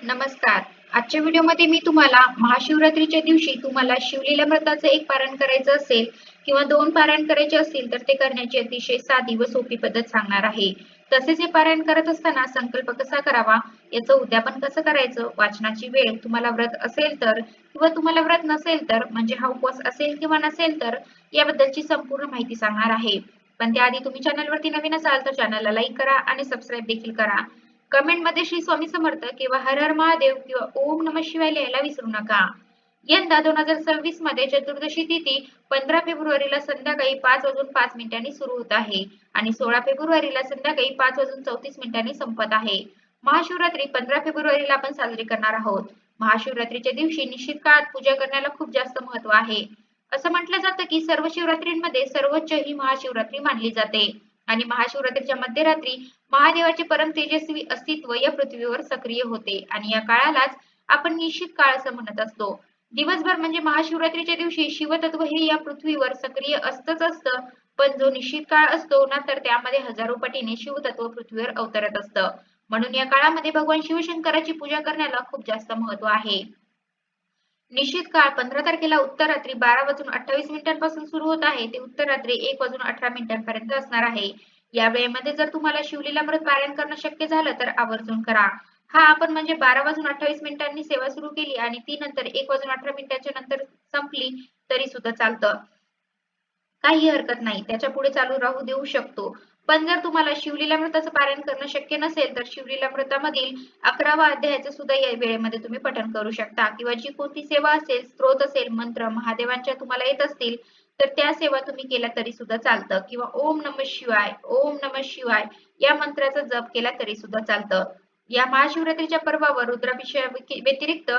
नमस्कार. आजच्या व्हिडिओमध्ये मी तुम्हाला महाशिवरात्रीच्या दिवशी तुम्हाला शिवलीला व्रताचं एक पारण करायचं असेल किंवा दोन पारायण करायचे असतील तर ते करण्याची अतिशय साधी व सोपी पद्धत सांगणार आहे. तसेच हे पारायण करत असताना संकल्प कसा करावा याचं उद्यापन कसं करायचं वाचनाची वेळ तुम्हाला व्रत असेल तर किंवा तुम्हाला व्रत नसेल तर म्हणजे हा उपवास असेल किंवा नसेल तर याबद्दलची संपूर्ण माहिती सांगणार आहे. पण त्याआधी तुम्ही चॅनलवरती नवीन असाल तर चॅनलला लाईक करा आणि सबस्क्राईब देखील करा. कमेंटमध्ये श्री स्वामी समर्थ किंवा हर हर महादेव किंवा ओम नम शिवाय लिहायला विसरू नका. यंदा दोन हजार सव्वीसमध्ये चतुर्दशी तिथी पंधरा फेब्रुवारीला संध्याकाळी पाच वाजून पाच मिनिटांनी सुरू होत आहे आणि सोळा फेब्रुवारीला संध्याकाळी पाच वाजून चौतीस मिनिटांनी संपत आहे. महाशिवरात्री पंधरा फेब्रुवारीला आपण साजरी करणार आहोत. महाशिवरात्रीच्या दिवशी निश्चित काळात पूजा करण्याला खूप जास्त महत्त्व आहे. असं म्हटलं जातं की सर्व शिवरात्रींमध्ये सर्वोच्च ही महाशिवरात्री मानली जाते. आणि महाशिवरात्रीच्या मध्यरात्री महादेवाचे परम तेजस्वी अस्तित्व या पृथ्वीवर सक्रिय होते. आणि या काळालाच आपण निश्चित काळ असं म्हणत असतो. दिवसभर म्हणजे महाशिवरात्रीच्या दिवशी शिवतत्व हे या पृथ्वीवर सक्रिय असतच असतं. पण जो निश्चित काळ असतो ना तर त्यामध्ये हजारो पटीने शिवतत्व पृथ्वीवर अवतरत असतं. म्हणून या काळामध्ये भगवान शिवशंकराची पूजा करण्याला खूप जास्त महत्त्व आहे. निश्चित काळ पंधरा तारखेला उत्तर रात्री बारा वाजून अठ्ठावीस मिनिटांपासून सुरू होत आहे. ते उत्तर रात्री एक वाजून अठरा मिनिटांपर्यंत असणार आहे. या वेळेमध्ये जर तुम्हाला शिवलीलामृत पारायण करणं शक्य झालं तर आवर्जून करा. हा आपण म्हणजे बारा वाजून अठ्ठावीस मिनिटांनी सेवा सुरू केली आणि ती नंतर एक वाजून अठरा मिनिटाच्या नंतर संपली तरी सुद्धा चालतं. काही हरकत नाही. त्याच्या पुढे चालू राहू देऊ शकतो. पण जर तुम्हाला शिवलीलामृताचं पारायण करणं शक्य नसेल तर शिवलीलामृतामधील अकरावा अध्यायाचं सुद्धा या वेळेमध्ये तुम्ही पठण करू शकता. किंवा जी कोणती सेवा असेल स्त्रोत असेल मंत्र महादेवांच्या तुम्हाला येत असतील तर त्या सेवा तुम्ही केल्या तरी सुद्धा चालतं. किंवा ओम नम शिवाय ओम नम शिवाय या मंत्राचा जप केला तरी सुद्धा चालतं. या महाशिवरात्रीच्या पर्वावर रुद्राभिषेक व्यतिरिक्त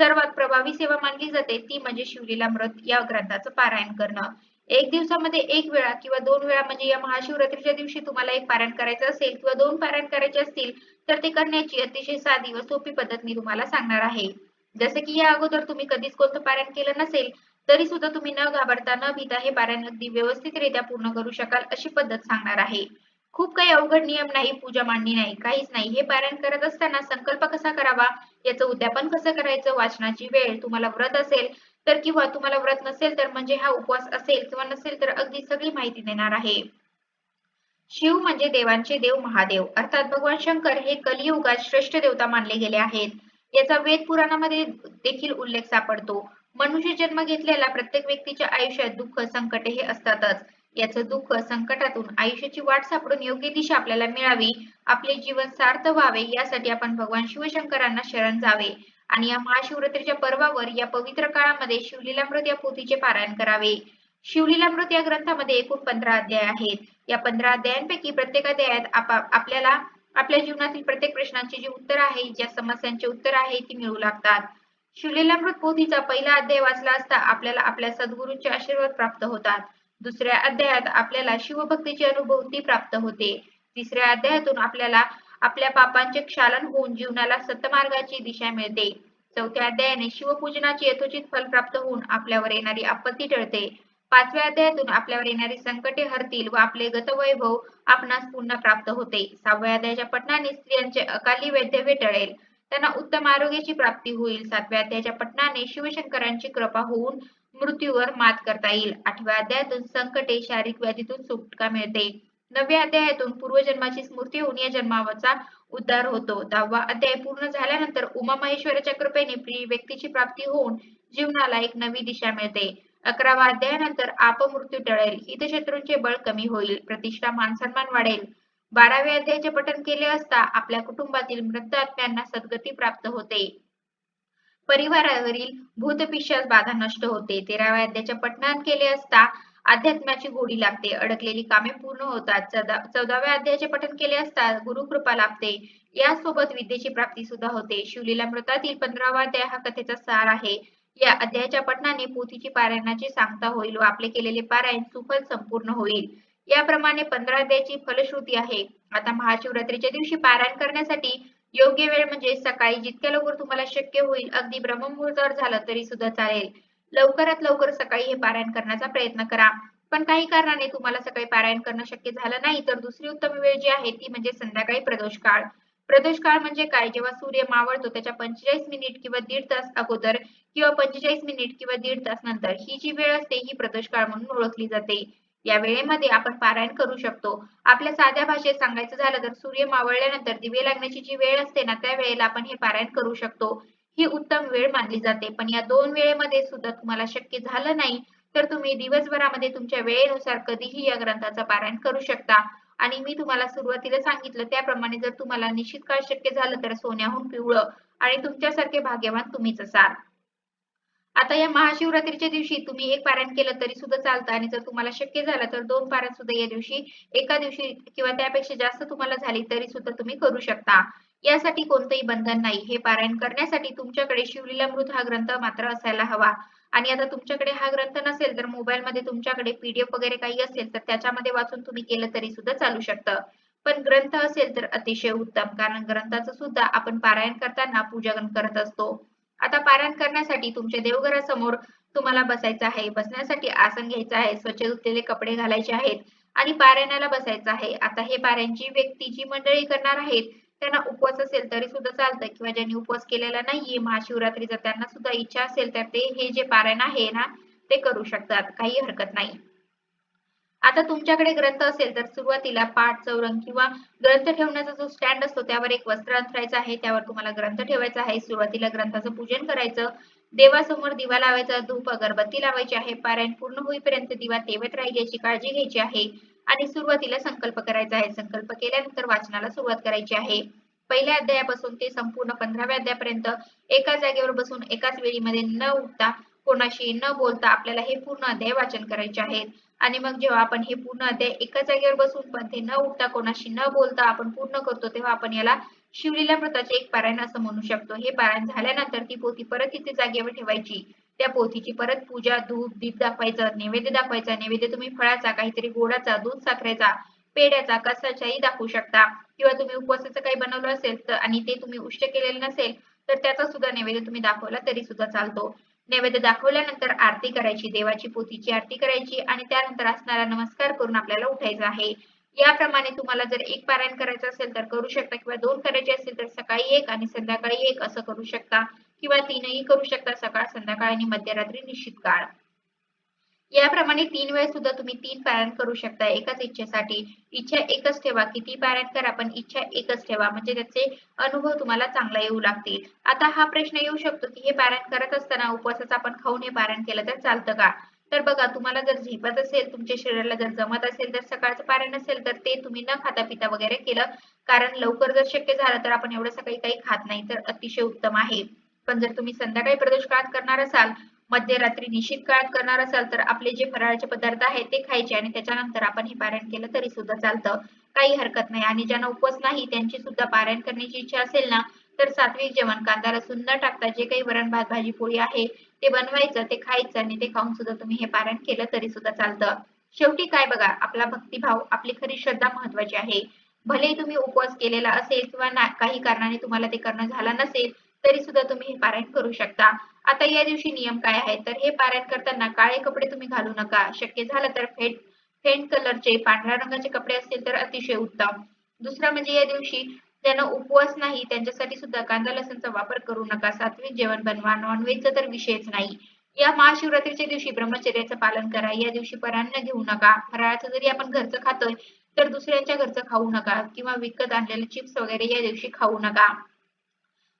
सर्वात प्रभावी सेवा मानली जाते ती म्हणजे शिवलीलामृत या ग्रंथाचं पारायण करणं. एक दिवसामध्ये एक वेळा किंवा दोन वेळा म्हणजे या महाशिवरात्रीच्या दिवशी तुम्हाला एक पारायण करायचं असेल किंवा दोन पारायण करायचे असतील तर ते करण्याची अतिशय साधी व सोपी पद्धत मी तुम्हाला सांगणार आहे. जसे की या अगोदर तुम्ही कधीच कोणतं पारायण केलं नसेल तरी सुद्धा तुम्ही न घाबरता न भीता हे पारायण अगदी व्यवस्थितरित्या पूर्ण करू शकाल अशी पद्धत सांगणार आहे. खूप काही अवघड नियम नाही पूजा मांडणी नाही काहीच नाही. हे पारायण करत असताना संकल्प कसा करावा याचं उद्यापन कसं करायचं वाचनाची वेळ तुम्हाला व्रत असेल तर किंवा तुम्हाला व्रत नसेल तर म्हणजे हा उपवास असेल किंवा नसेल तर अगदी सगळी माहिती देणार आहे. शिव म्हणजे देवांचे देव महादेव. अर्थात भगवान शंकर हे कलियुगात श्रेष्ठ देवता मानले गेले आहेत. याचा वेद पुराणामध्ये देखील उल्लेख सापडतो. मनुष्य जन्म घेतलेल्या प्रत्येक व्यक्तीच्या आयुष्यात दुःख संकटे हे असतातच. याचं दुःख संकटातून आयुष्याची वाट सापडून योग्य दिशा आपल्याला मिळावी आपले जीवन सार्थ व्हावे यासाठी आपण भगवान शिवशंकरांना शरण जावे. आणि या महाशिवरात्रीच्या पर्वावर या पवित्र काळामध्ये शिवलीलामृत या पोथीचे पारायण करावे. शिवलीलामृत या ग्रंथामध्ये एकूण पंधरा अध्याय आहेत. या पंधरा अध्यायांपैकी प्रत्येक अध्यायात आपल्याला आपल्या जीवनातील प्रत्येक प्रश्नांची जी उत्तर आहे ज्या समस्यांचे उत्तर आहे ती मिळू लागतात. शिवलीलामृत पोथीचा पहिला अध्याय वाचला असता आपल्याला आपल्या सद्गुरूंचे आशीर्वाद प्राप्त होतात. दुसऱ्या अध्यायात आपल्याला शिवभक्तीची अनुभूती प्राप्त होते. तिसऱ्या अध्यायातून आपल्याला आपल्या पापांचे क्षालन होऊन जीवनाला सतमार्गाची दिशा मिळते. चौथ्या अध्यायाने शिवपूजनाची यथोचित फल प्राप्त होऊन आपल्यावर येणारी आपत्ती टळते. पाचव्या अध्यायातून आपल्यावर येणारी संकटे हरतील व आपले गतवैभव आपणास पुन्हा प्राप्त होते. सहाव्या अध्यायाच्या पठणाने स्त्रियांचे अकाली वैद्यव्य टळेल. त्यांना उत्तम आरोग्याची प्राप्ती होईल. सातव्या अध्यायाच्या पठणाने शिवशंकरांची कृपा होऊन मृत्यूवर मात करता येईल. आठव्या अध्यायातून संकटे शारीरिक व्याधीतून सुटका मिळते. नव्या अध्यायातून पूर्वजन्माची स्मृती होऊन या जन्माचा उद्धार होतो. दहावा अध्याय पूर्ण झाल्यानंतर उमा महेश्वराच्या कृपेने प्रिय व्यक्तीची प्राप्ती होऊन जीवनाला एक नवी दिशा मिळते. अकरावा अध्यायानंतर आपमृत्यू टळेल. हितशत्रूंचे बळ कमी होईल. प्रतिष्ठा मानसन्मान वाढेल. बाराव्या अध्यायाचे पठन केले असता आपल्या कुटुंबातील मृत आत्म्यांना सद्गती प्राप्त होते. परिवारावरील भूतपिशाच बाधा नष्ट होते. तेराव्या अध्यायाचे पठणान केले असता अध्यात्माची गोडी लागते. अडकलेली कामे पूर्ण होतात. चौदाव्या अध्यायाचे पठन केले असता गुरुकृपा लाभते. यासोबत विद्येची प्राप्ती सुद्धा होते. शिवलीला मृतातील पंधरावा अध्याय हा कथेचा सार आहे. या अध्यायाच्या पठणाने पोथीची पारायणाची सांगता होईल व आपले केलेले पारायण सुफल संपूर्ण होईल. याप्रमाणे पंधरा अध्यायाची फलश्रुती आहे. आता महाशिवरात्रीच्या दिवशी पारायण करण्यासाठी योग्य वेळ म्हणजे सकाळी जितक्या लवकर तुम्हाला शक्य होईल अगदी ब्रह्ममुहूर्तावर झालं तरी सुद्धा चालेल. लवकरात लवकर सकाळी हे पारायण करण्याचा प्रयत्न करा. पण काही कारणाने तुम्हाला सकाळी पारायण करणं शक्य झालं नाही तर दुसरी उत्तम वेळ जी आहे ती म्हणजे संध्याकाळी प्रदोष काळ. प्रदोष काळ म्हणजे काय? जेव्हा सूर्य मावळतो त्याच्या पंचेचाळीस मिनिट किंवा दीड तास अगोदर किंवा पंचेचाळीस मिनिट किंवा दीड तास नंतर ही जी वेळ असते ही प्रदोष काळ म्हणून ओळखली जाते. या वेळेमध्ये आपण पारायण करू शकतो. आपल्या साध्या भाषेत सांगायचं झालं तर सूर्य मावळल्यानंतर दिवे लागण्याची जी वेळ असते ना त्या वेळेला आपण हे पारायण करू शकतो. ही उत्तम वेळ मानली जाते. पण या दोन वेळेमध्ये सुद्धा तुम्हाला शक्य झालं नाही तर तुम्ही दिवसभरामध्ये तुमच्या वेळेनुसार कधीही या ग्रंथाचा पारायण करू शकता. आणि मी तुम्हाला सुरुवातीला सांगितलं त्याप्रमाणे जर तुम्हाला निश्चित काळ शक्य झालं तर सोन्याहून पिवळं आणि तुमच्यासारखे भाग्यवान तुम्हीच असाल. आता या महाशिवरात्रीच्या दिवशी तुम्ही एक पारायण केलं तरी सुद्धा चालतं. आणि जर तुम्हाला शक्य झालं तर दोन पारायण सुद्धा या दिवशी एका दिवशी किंवा त्यापेक्षा जास्त तुम्हाला झाली तरी सुद्धा तुम्ही करू शकता. यासाठी कोणतंही बंधन नाही. हे पारायण करण्यासाठी तुमच्याकडे शिवलीलामृत हा ग्रंथ मात्र असायला हवा. आणि आता तुमच्याकडे हा ग्रंथ नसेल तर मोबाईलमध्ये तुमच्याकडे पीडीएफ वगैरे काही असेल तर त्याच्यामध्ये वाचून तुम्ही केलं तरी सुद्धा चालू शकतं. पण ग्रंथ असेल तर अतिशय उत्तम. कारण ग्रंथाचं सुद्धा आपण पारायण करताना पूजन करत असतो. आता पारायण करण्यासाठी तुमच्या देवघरासमोर तुम्हाला बसायचं आहे. बसण्यासाठी आसन घ्यायचं आहे. स्वच्छ धुतलेले कपडे घालायचे आहेत आणि पारायणाला बसायचं आहे. आता हे पारायण व्यक्ती जी मंडळी करणार आहेत त्यांना उपवास असेल तरी सुद्धा चालतं किंवा ज्यांनी उपवास केलेला नाहीये महाशिवरात्रीचा त्यांना सुद्धा इच्छा असेल तर ते हे जे पारायण आहे ना ते करू शकतात. काही हरकत नाही. आता तुमच्याकडे ग्रंथ असेल तर सुरुवातीला पाठ चौरंग किंवा ग्रंथ ठेवण्याचा जो स्टँड असतो त्यावर एक वस्त्र अंथरायचं आहे त्यावर तुम्हाला ग्रंथ ठेवायचा आहे. सुरुवातीला ग्रंथाचं पूजन करायचं. देवासमोर दिवा लावायचा धूप अगरबत्ती लावायची आहे. पारायण पूर्ण होईपर्यंत दिवा तेवत राहील याची काळजी घ्यायची आहे. आणि सुरुवातीला संकल्प करायचा आहे. संकल्प केल्यानंतर वाचनाला सुरुवात करायची आहे. पहिल्या अध्यायापासून ते संपूर्ण पंधराव्या अध्यायापर्यंत एका जागेवर बसून एकाच वेळीमध्ये न उठता कोणाशी न बोलता आपल्याला हे पूर्ण अध्याय वाचन करायचे आहेत. आणि मग जेव्हा आपण हे पूर्ण अध्याय एका जागेवर बसून पण ते न उठता कोणाशी न बोलता आपण पूर्ण करतो तेव्हा आपण याला शिवलीला व्रताचे एक पारायण असं म्हणू शकतो. हे पारायण झाल्यानंतर ती पोथी परत तिथे जागेवर ठेवायची. त्या पोथीची परत पूजा धूप दीप दाखवायचं नैवेद्य दाखवायचा. नैवेद्य तुम्ही फळाचा काहीतरी गोडाचा दूध साखरेचा पेड्याचा कसाचाही दाखवू शकता. किंवा तुम्ही उपवासाचं काही बनवलं असेल तर आणि ते तुम्ही उष्ट केलेलं नसेल तर त्याचा सुद्धा नैवेद्य तुम्ही दाखवला तरी सुद्धा चालतो. नैवेद्य दाखवल्यानंतर आरती करायची देवाची पोथीची आरती करायची आणि त्यानंतर असणारा नमस्कार करून आपल्याला उठायचं आहे. याप्रमाणे तुम्हाला जर एक पारायण करायचं असेल तर करू शकता किंवा दोन करायचे असेल तर सकाळी एक आणि संध्याकाळी एक असं करू शकता किंवा तीनही करू शकता सकाळ संध्याकाळ आणि मध्यरात्री निश्चित काळ. याप्रमाणे तीन वेळेस सुद्धा तुम्ही तीन पॅरेंट करू शकता एकाच इच्छेसाठी. इच्छा एकच ठेवा किती पॅरेंट करा पण इच्छा एकच ठेवा म्हणजे त्याचे अनुभव तुम्हाला चांगला येऊ लागतील. आता हा प्रश्न येऊ शकतो की हे पॅरेंट करत असताना उपवासाचा आपण खाऊन हे पॅरेंट केलं तर चालतं का? तर बघा तुम्हाला जर झेपत असेल तुमच्या शरीराला जर जमत असेल तर सकाळचं पारायण असेल तर ते तुम्ही न खाता पिता वगैरे केलं. कारण लवकर जर शक्य झालं तर आपण एवढं सकाळी काही खात नाही तर अतिशय उत्तम आहे. पण जर तुम्ही संध्याकाळी प्रदोष काळात करणार असाल मध्यरात्री निश्चित काळात करणार असाल तर आपले जे फराळाचे पदार्थ आहेत ते खायचे आणि त्याच्यानंतर आपण हे पारायण केलं तरी सुद्धा चालतं. काही हरकत नाही आणि ज्यांना उपवास नाही त्यांची सुद्धा पारायण करण्याची इच्छा असेल ना तर सात्विक जेवण कांदा लसूण न टाकता जे काही वरण भात भाजी पोळी आहे ते बनवायचं ते खायचं आणि ते खाऊन सुद्धा तुम्ही हे पारायण केलं तरी सुद्धा चालतं. शेवटी काय बघा आपला भक्तिभाव आपली खरी श्रद्धा महत्वाची आहे. भले तुम्ही उपवास केलेला असेल किंवा काही कारणाने तुम्हाला ते करणं झालं नसेल तरी सुद्धा तुम्ही हे पारायण करू शकता. आता या दिवशी नियम काय आहे तर हे पारायण करताना काळे कपडे तुम्ही घालू नका. शक्य झालं तर फेट फेंट कलरचे पांढऱ्या रंगाचे कपडे असतील तर अतिशय उत्तम. दुसरं म्हणजे या दिवशी ज्यांना उपवास नाही त्यांच्यासाठी सुद्धा कांदा लसणचा वापर करू नका. सात्विक जेवण बनवा. नॉनव्हेजचा तर विषयच नाही. या महाशिवरात्रीच्या दिवशी ब्रह्मचर्याचं पालन करा. या दिवशी परान्न घेऊ नका. फराळाचं जरी आपण घरचं खातोय तर दुसऱ्यांच्या घरचं खाऊ नका. किंवा विकत आणलेले चिप्स वगैरे या दिवशी खाऊ नका.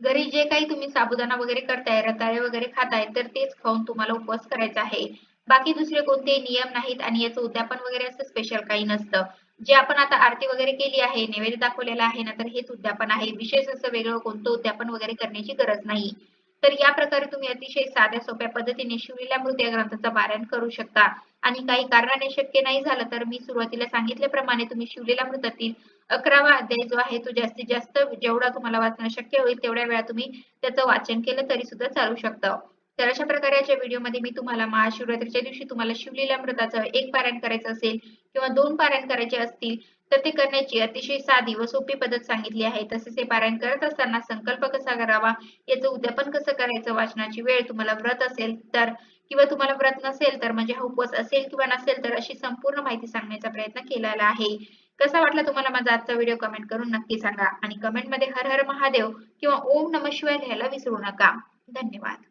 घरी जे काही तुम्ही साबुदाणा वगैरे करताय रताळे वगैरे खाताय तर तेच खाऊन तुम्हाला उपवास करायचा आहे. बाकी दुसरे कोणते नियम नाहीत आणि याचं उद्यापन वगैरे असं स्पेशल काही नसतं. जे आपण आता आरती वगैरे केली आहे नैवेद्य दाखवलेला आहे ना तर हेच उद्यापन आहे. विशेष असं वेगळं कोणतं उद्यापन वगैरे करण्याची गरज नाही. तर या प्रकारे तुम्ही अतिशय साध्या सोप्या पद्धतीने शिवलेल्या या ग्रंथाचा पारायण करू शकता. आणि काही कारणाने शक्य नाही झालं तर मी सुरुवातीला सांगितल्याप्रमाणे तुम्ही शिवलीलामृतातील अकरावा अध्याय जो आहे तो जास्तीत जास्त जेवढा तुम्हाला वाचणं शक्य होईल तेवढ्या वेळा तुम्ही त्याचं वाचन केलं तरी सुद्धा चालू शकतं. तर अशा प्रकारे याच्या व्हिडिओमध्ये मी तुम्हाला महाशिवरात्रीच्या दिवशी तुम्हाला शिवलीलामृताचं एक पारायण करायचं असेल किंवा दोन पारायण करायचे असतील तर ते करण्याची अतिशय साधी व सोपी पद्धत सांगितली आहे. तसेच हे पारायण करत असताना संकल्प कसा करावा याचं उद्यापन कसं करायचं वाचनाची वेळ तुम्हाला व्रत असेल तर किंवा तुम्हाला व्रत नसेल तर म्हणजे हा उपवास असेल किंवा नसेल तर अशी संपूर्ण माहिती सांगण्याचा प्रयत्न केलेला आहे. कसा वाटला तुम्हाला माझा आजचा व्हिडिओ कमेंट करून नक्की सांगा. आणि कमेंटमध्ये हर हर महादेव किंवा ओम नम शिवाय लिहायला विसरू नका. धन्यवाद.